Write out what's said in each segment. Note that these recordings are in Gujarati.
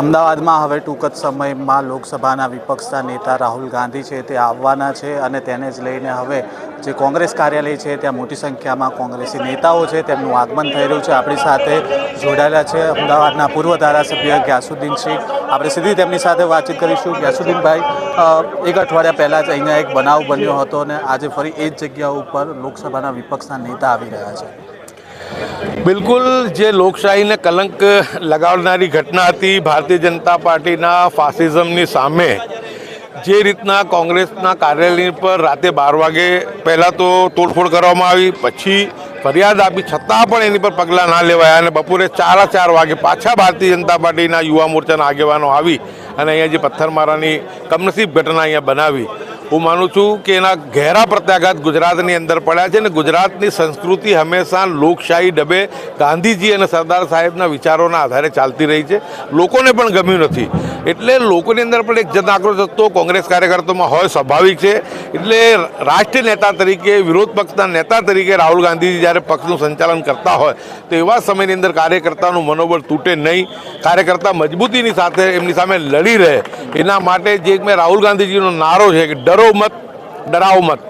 અમદાવાદમાં હવે ટૂંક જ સમયમાં લોકસભાના વિપક્ષના નેતા રાહુલ ગાંધી છે તે આવવાના છે અને તેને જ લઈને હવે જે કોંગ્રેસ કાર્યાલય છે ત્યાં મોટી સંખ્યામાં કોંગ્રેસી નેતાઓ છે તેમનું આગમન થઈ રહ્યું છે. આપણી સાથે જોડાયેલા છે અમદાવાદના પૂર્વ ધારાસભ્ય ગ્યાસુદ્દીન શેખ. આપણે સીધી તેમની સાથે વાતચીત કરીશું. ગ્યાસુદ્દીનભાઈ એક અઠવાડિયા પહેલાં જ અહીંયા એક બનાવ બન્યો હતો અને આજે ફરી એ જ જગ્યા ઉપર લોકસભાના વિપક્ષના નેતા આવી રહ્યા છે. બિલકુલ, જે લોકશાહીને કલંક લગાવનારી ઘટના હતી, ભારતીય જનતા પાર્ટીના ફાસિઝમની સામે, જે રીતના કોંગ્રેસના કાર્યાલય પર રાતે બાર વાગે પહેલાં તો તોડફોડ કરવામાં આવી, પછી ફરિયાદ આપી, છતાં પણ એની પર પગલાં ના લેવાયા અને બપોરે ચાર ચાર વાગે પાછા ભારતીય જનતા પાર્ટીના યુવા મોરચાના આગેવાનો આવી અને અહીંયા જે પથ્થરમારાની કમનસીબ ઘટના અહીંયા બનાવી. હું માનું છું કે એના ઘેરા પ્રત્યાઘાત ગુજરાતની અંદર પડ્યા છે અને ગુજરાતની સંસ્કૃતિ હંમેશા લોકશાહી ડબે ગાંધીજી અને સરદાર સાહેબના વિચારોના આધારે ચાલતી રહી છે. લોકોને પણ ગમ્યું નથી. એટલે લોકોની અંદર પણ એક જન આક્રોશ હતો. કોંગ્રેસ કાર્યકર્તામાં હોય સ્વાભાવિક છે. એટલે રાષ્ટ્રીય નેતા તરીકે, વિરોધ પક્ષના નેતા તરીકે રાહુલ ગાંધીજી જ્યારે પક્ષનું સંચાલન કરતા હોય, તો એવા સમયની અંદર કાર્યકર્તાનું મનોબળ તૂટે નહીં. કાર્યકર્તા મજબૂતીની સાથે એમની સામે લડી રહે. એના માટે જે મેં રાહુલ ગાંધીજીનો નારો છે કે ડરો મત ડરાવો મત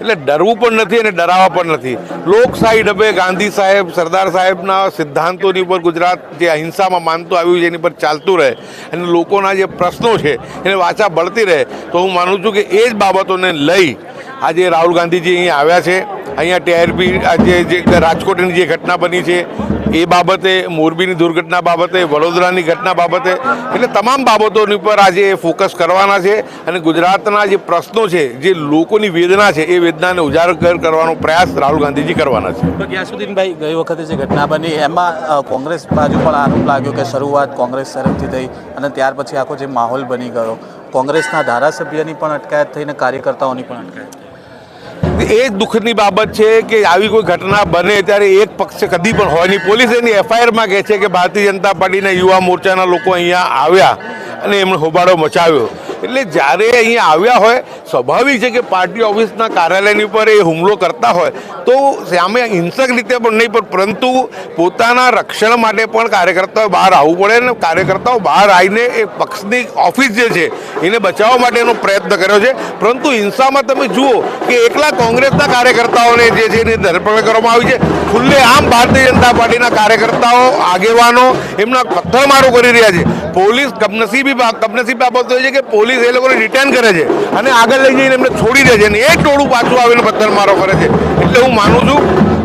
એટલે ડરવું પણ નથી અને ડરાવવા પણ નથી. લોકશાહી ડબે ગાંધી સાહેબ, સરદાર સાહેબના સિદ્ધાંતોની ઉપર ગુજરાત જે અહિંસામાં માનતું આવ્યું છે, એની પર ચાલતું રહે. અને લોકોના જે પ્રશ્નો છે, એને વાચા બળતી રહે. તો હું માનું છું કે એ જ બાબતોને લઈ આજે રાહુલ ગાંધીજી અહીંયા આવ્યા છે. અહીંયા ટીઆરપી આજે જે રાજકોટની જે ઘટના બની છે એ બાબતે, મોરબીની દુર્ઘટના બાબતે, વડોદરાની ઘટના બાબતે, એટલે તમામ બાબતોની ઉપર આજે ફોકસ કરવાના છે અને ગુજરાતના જે પ્રશ્નો છે, જે લોકોની વેદના છે, એ વેદનાને ઉજાગર કરવાનો પ્રયાસ રાહુલ ગાંધીજી કરવાના છે તો ગઈ વખતે જે ઘટના બની, એમાં કોંગ્રેસ બાજુ પણ આરોપ લાગ્યો કે શરૂઆત કોંગ્રેસ તરફથી થઈ અને ત્યાર પછી આખો જે માહોલ બની ગયો કોંગ્રેસના ધારાસભ્યની પણ અટકાયત થઈને કાર્યકર્તાઓની પણ અટકાયત. એ જ દુઃખની બાબત છે કે આવી કોઈ ઘટના બને ત્યારે એક પક્ષ કદી પણ હોય નહીં. પોલીસ એની એફઆઈઆરમાં કહે છે કે ભારતીય જનતા પાર્ટીના યુવા મોરચાના લોકો અહીંયા આવ્યા અને એમણે હોબાળો મચાવ્યો. એટલે જ્યારે અહીંયા આવ્યા હોય સ્વાભાવિક છે કે પાર્ટી ઓફિસના કાર્યાલયની ઉપર એ હુમલો કરતા હોય તો સામે હિંસક રીતે પણ નહીં, પણ પરંતુ પોતાના રક્ષણ માટે પણ કાર્યકર્તાઓ બહાર આવવું પડે અને કાર્યકર્તાઓ બહાર આવીને એ પક્ષની ઓફિસ જે છે એને બચાવવા માટેનો પ્રયત્ન કર્યો છે. પરંતુ હિંસામાં તમે જુઓ કે એકલા કોંગ્રેસના કાર્યકર્તાઓને જે છે એની ધરપકડ કરવામાં આવી છે. ખુલ્લે આમ ભારતીય જનતા પાર્ટીના કાર્યકર્તાઓ આગેવાનો એમના પથ્થરમારો કરી રહ્યા છે. પોલીસ કમનસીબી કમનસીબ બાબત હોય છે કે પોલીસ એ લોકોને રિટર્ન કરે છે. અને આગળ લઈ જઈને એમને છોડી દે છે ને એ ટોળું પાછું આવીને પથ્થરમારો કરે છે. એટલે હું માનું છું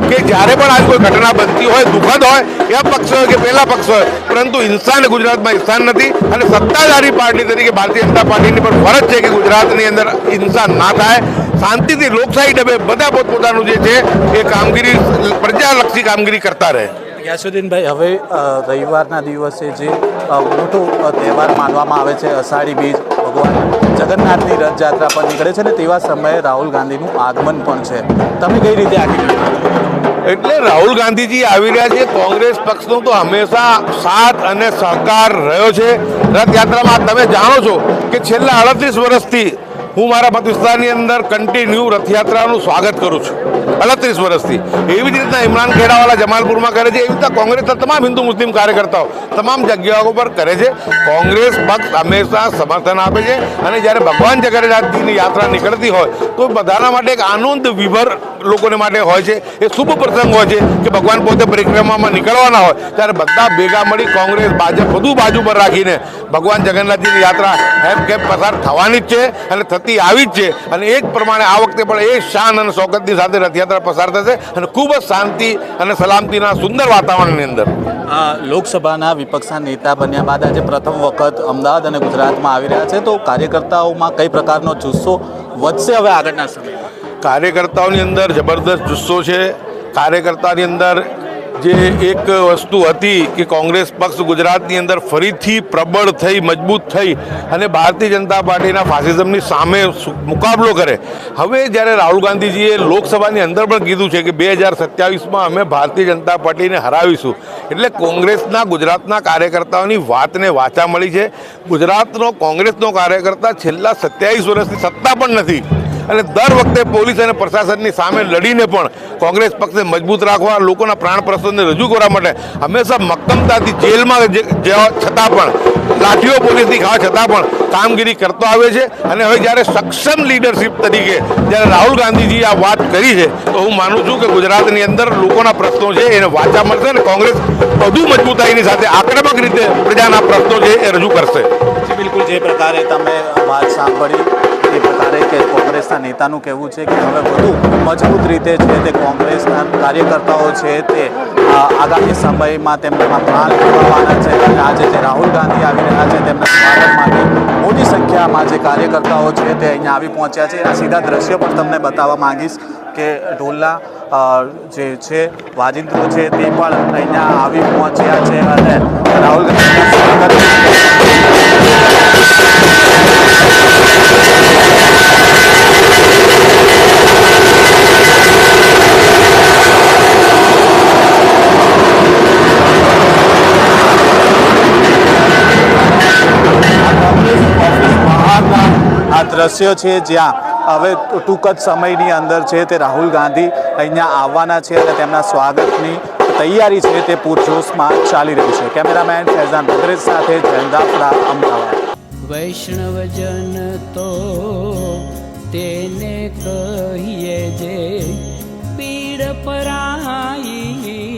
કે જ્યારે પણ આવી કોઈ ઘટના બનતી હોય, દુઃખદ હોય, એ પક્ષ હોય કે પહેલા પક્ષ હોય, પરંતુ ઇન્સાન ગુજરાતમાં સ્થાન નથી અને સત્તાધારી પાર્ટી તરીકે ભારતીય જનતા પાર્ટીની પણ ફરજ છે કે ગુજરાતની અંદર ઇન્સાન ના થાય. શાંતિથી લોકશાહી ડબે બધા પોતપોતાનું જે છે એ કામગીરી, પ્રજાલક્ષી કામગીરી કરતા રહે. ગ્યાસુદ્દીનભાઈ હવે રવિવારના દિવસે જે મોટો તહેવાર માનવામાં આવે છે, અષાઢી બીજ, ભગવાન જગન્નાથની રથયાત્રા પણ નીકળે છે ને તેવા સમયે રાહુલ ગાંધીનું આગમન પણ છે. તમે કઈ રીતે આગળ એટલે રાહુલ ગાંધીજી આવી રહ્યા છે, કોંગ્રેસ પક્ષનો તો હંમેશા સાથ અને સહકાર રહ્યો છે. રથયાત્રામાં તમે જાણો છો કે છેલ્લા અડત્રીસ વર્ષથી હું મારા મત વિસ્તારની અંદર કન્ટિન્યુ રથયાત્રાનું સ્વાગત કરું છું. અડત્રીસ વર્ષથી. એવી જ રીતના ઇમરાન ખેડાવાલા જમાલપુરમાં કરે છે. એવી રીતના કોંગ્રેસના તમામ હિન્દુ મુસ્લિમ કાર્યકર્તાઓ તમામ જગ્યાઓ પર કરે છે. કોંગ્રેસ પક્ષ હંમેશા સમર્થન આપે છે. અને જ્યારે ભગવાન જગન્નાથજીની યાત્રા નીકળતી હોય તો બધાના માટે એક આનંદ વિભર લોકોને માટે હોય છે, એ શુભ પ્રસંગ હોય છે કે ભગવાન પોતે પરિક્રમામાં નીકળવાના હોય, ત્યારે બધા ભેગા મળી કોંગ્રેસ ભાજપ બધું બાજુ પર રાખીને ભગવાન જગન્નાથજીની યાત્રા હેમ કેમ પસાર થવાની જ છે અને થતી આવી જ છે. અને એ જ પ્રમાણે આ વખતે પણ એ શાન અને શોકતની સાથે રથયાત્રા પસાર થશે અને ખૂબ જ શાંતિ અને સલામતીના સુંદર વાતાવરણની અંદર. લોકસભાના વિપક્ષના નેતા બન્યા બાદ આજે પ્રથમ વખત અમદાવાદ અને ગુજરાતમાં આવી રહ્યા છે. તો કાર્યકર્તાઓમાં કઈ પ્રકારનો જુસ્સો વધશે? હવે આગળના સમયમાં કાર્યકર્તાઓની અંદર જબરદસ્ત જુસ્સો છે. કાર્યકર્તાની અંદર જે એક વસ્તુ હતી કે કોંગ્રેસ પક્ષ ગુજરાતની અંદર ફરીથી પ્રબળ થઈ, મજબૂત થઈ અને ભારતીય જનતા પાર્ટીના ફાસિઝમની સામે મુકાબલો કરે. હવે જ્યારે રાહુલ ગાંધીજીએ લોકસભાની અંદર પણ કીધું છે કે બે હજાર સત્યાવીસમાં અમે ભારતીય જનતા પાર્ટીને હરાવીશું. એટલે કોંગ્રેસના, ગુજરાતના કાર્યકર્તાઓની વાતને વાચા મળી છે. ગુજરાતનો, કોંગ્રેસનો કાર્યકર્તા છેલ્લા સત્યાવીસ વર્ષથી સત્તા પણ નથી. અને દર વખતે પોલીસ અને પ્રશાસનની સામે લડીને પણ કોંગ્રેસ પક્ષને મજબૂત રાખવા, લોકોના પ્રાણ પ્રશ્નોને રજૂ કરવા માટે હંમેશા મક્કમતાથી જેલમાં જવા છતાં પણ, લાઠીઓ પોલીસની ખાવા છતાં પણ કામગીરી કરતો આવે છે. અને હવે જ્યારે સક્ષમ લીડરશિપ તરીકે જ્યારે રાહુલ ગાંધીજી આ વાત કરી છે, તો હું માનું છું કે ગુજરાતની અંદર લોકોના પ્રશ્નો છે, એને વાચા મળશે અને કોંગ્રેસ વધુ મજબૂતાઈની સાથે આક્રમક રીતે પ્રજાના પ્રશ્નો છે એ રજૂ કરશે. બિલકુલ જે પ્રકારે તમે વાત સાંભળી એ પ્રકારે કે કોંગ્રેસના નેતાનું કહેવું છે કે હવે વધુ મજબૂત રીતે છે તે કોંગ્રેસના કાર્યકર્તાઓ છે તે આગામી સમયમાં તેમના પ્રાણ કરવાના છે. અને આજે જે રાહુલ ગાંધી આવી રહ્યા છે તેમના સ્વાગત માટે મોટી સંખ્યામાં જે કાર્યકર્તાઓ છે તે અહીંયા આવી પહોંચ્યા છે. એના સીધા દ્રશ્યો પણ તમને બતાવવા માંગીશ કે ઢોલના જે છે, વાજિંત્રો છે તે પણ અહીંયા આવી પહોંચ્યા છે અને રાહુલ ગાંધીના દ્રશ્યો છે જ્યાં હવે ટૂંક જ સમયની અંદર છે તે રાહુલ ગાંધી અહીંયા આવવાના છે અને તેમના સ્વાગતની તૈયારી છે તે પૂરજોશમાં ચાલી રહી છે. કેમેરામેન ફૈઝાન ભદ્રેજ સાથે જયંદાપડા અમદાવાદ. વૈષ્ણવજન તો તેને કહીએ જે પીડ પરાઈ